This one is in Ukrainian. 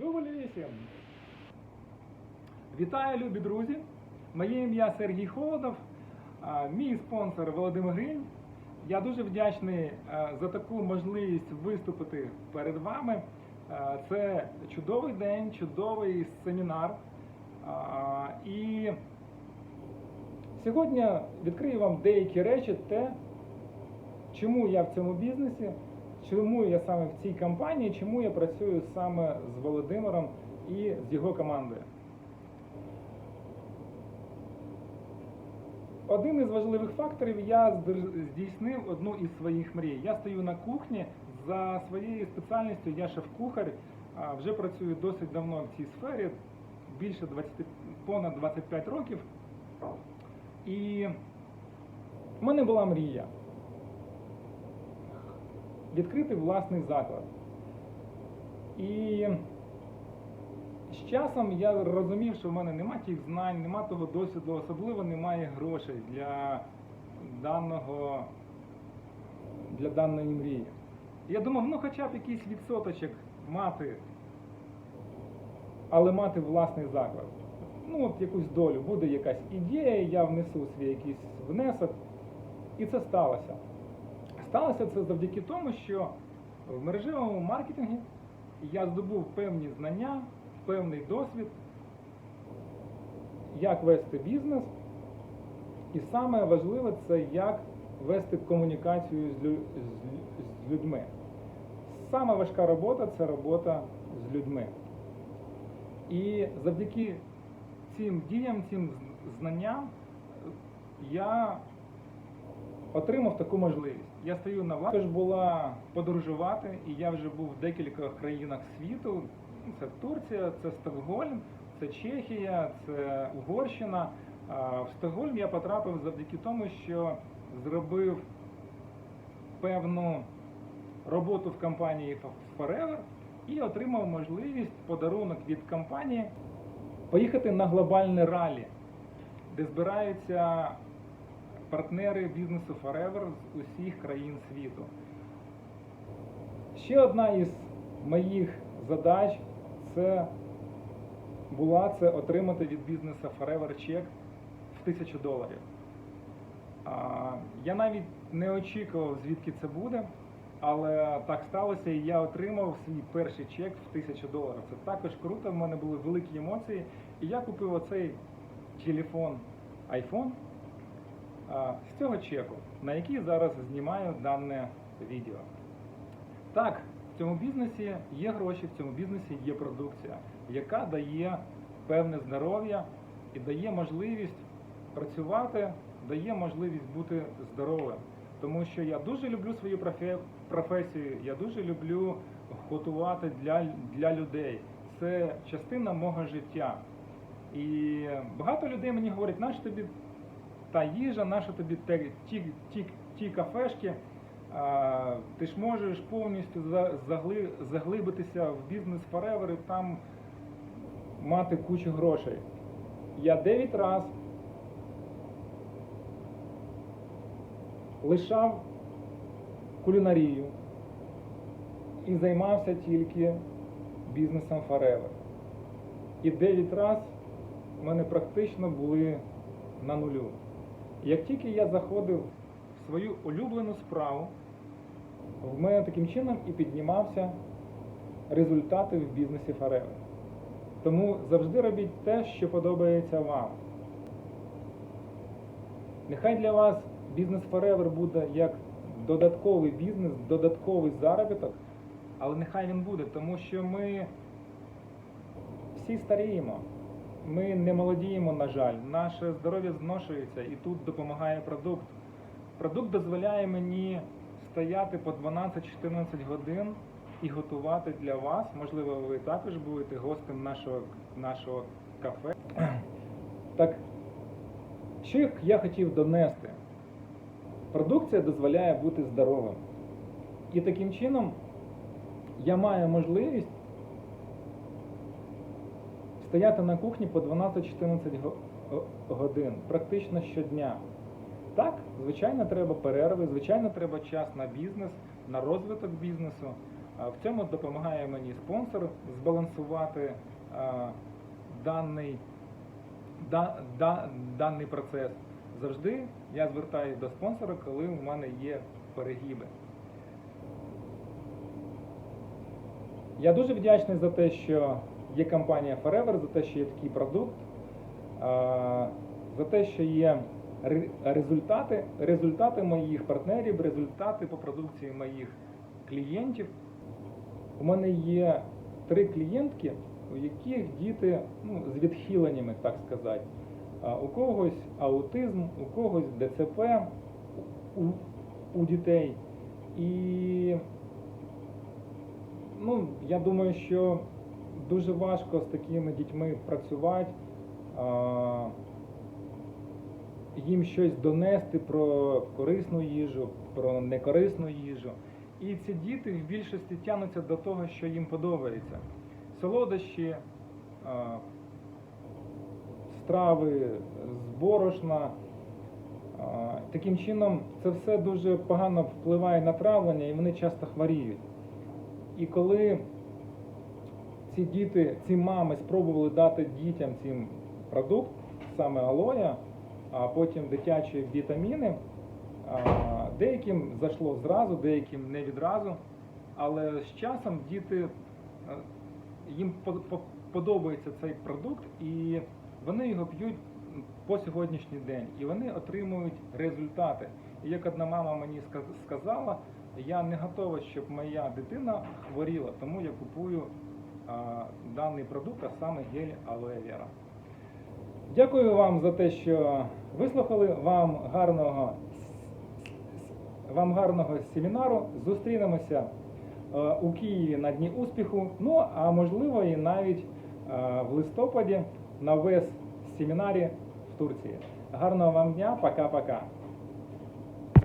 Доволі. Вітаю, любі друзі! Моє ім'я Сергій Холодов, мій спонсор Володимир Гринь. Я дуже вдячний за таку можливість виступити перед вами. Це чудовий день, чудовий семінар. І сьогодні відкрию вам деякі речі, те, чому я в цьому бізнесі, чому я саме в цій компанії, чому я працюю саме з Володимиром і з його командою. Один із важливих факторів я здійснив одну із своїх мрій. Я стою на кухні за своєю спеціальністю, я шеф-кухар, вже працюю досить давно в цій сфері, більше 20, понад 25 років. І в мене була мрія відкрити власний заклад. І з часом я розумів, що в мене нема тих знань, нема того досвіду, особливо немає грошей для даного для даної мрії. Я думав, ну хоча б якийсь відсоточок мати, але мати власний заклад. Ну, от якусь долю, буде якась ідея, я внесу свій якийсь внесок, і це сталося. Сталося це завдяки тому, що в мережевому маркетингі я здобув певні знання, певний досвід, як вести бізнес. І саме важливе це як вести комунікацію з, лю- з- з людьми. Саме важка робота це робота з людьми. І завдяки цим діям, цим знанням я отримав таку можливість. Я стою на власне. Також була подорожувати, і я вже був в декількох країнах світу. Це Турція, це Стокгольм, це Чехія, це Угорщина. В Стокгольм я потрапив завдяки тому, що зробив певну роботу в компанії Forever і отримав можливість подарунок від компанії поїхати на глобальне ралі, де збираються партнери бізнесу Forever з усіх країн світу. Ще одна із моїх задач це була це отримати від бізнесу Forever чек в тисячу доларів. А, Я навіть не очікував, звідки це буде, але так сталося, і я отримав свій перший чек в тисячу доларів. Це також круто, в мене були великі емоції. І я купив оцей телефон iPhone з цього чеку, на який зараз знімаю дане відео. Так, в цьому бізнесі є гроші, в цьому бізнесі є продукція, яка дає певне здоров'я і дає можливість працювати, дає можливість бути здоровим. Тому що я дуже люблю свою професію, я дуже люблю готувати для, для людей. Це частина мого життя. І багато людей мені говорять, нащо тобі та їжа, нащо тобі ті, ті, ті кафешки, а, ти ж можеш повністю за- загли, заглибитися в бізнес Forever і там мати кучу грошей. Я 9 раз лишав кулінарію і займався тільки бізнесом Forever. І 9 раз в мене практично були на нулю. Як тільки я заходив в свою улюблену справу, в мене таким чином і піднімався результати в бізнесі Forever. Тому завжди робіть те, що подобається вам. Нехай для вас бізнес Forever буде як додатковий бізнес, додатковий заробіток, але нехай він буде, тому що ми всі старіємо. Ми не молодіємо, на жаль. Наше здоров'я зношується і тут допомагає продукт. Продукт дозволяє мені стояти по 12-14 годин і готувати для вас. Можливо, ви також будете гостем нашого, нашого кафе. Так, що я хотів донести? Продукція дозволяє бути здоровим. І таким чином я маю можливість стояти на кухні по 12-14 го- го- годин, практично щодня. Так, звичайно, треба перерви, звичайно, треба час на бізнес, на розвиток бізнесу. В цьому допомагає мені спонсор збалансувати даний, да, да, даний процес. Завжди я звертаюся до спонсора, коли у мене є перегиби. Я дуже вдячний за те, що є компанія Forever, за те, що є такий продукт, за те, що є результати, результати моїх партнерів, результати по продукції моїх клієнтів. У мене є три клієнтки, у яких діти ну, з відхиленнями, так сказати. У когось аутизм, у когось ДЦП у, у дітей. І ну, я думаю, що дуже важко з такими дітьми працювати, їм щось донести про корисну їжу, про некорисну їжу. І ці діти в більшості тягнуться до того, що їм подобається. Солодощі, страви з борошна. Таким чином, це все дуже погано впливає на травлення і вони часто хворіють. І коли ці діти, ці мами спробували дати дітям цим продукт, саме алоя, а потім дитячі вітаміни, деяким зайшло зразу, деяким не відразу. Але з часом діти е, їм по- по- подобається цей продукт, і вони його п'ють по сьогоднішній день, і вони отримують результати. І як одна мама мені сказала, я не готова, щоб моя дитина хворіла, тому я купую даний продукт, а саме гель алоe vera. Дякую вам за те, що вислухали. Вам гарного, вам гарного семінару. Зустрінемося е, у Києві на Дні успіху. Ну а можливо і навіть е, в листопаді на ВЕС семінарі в Турції. Гарного вам дня, пока-пока.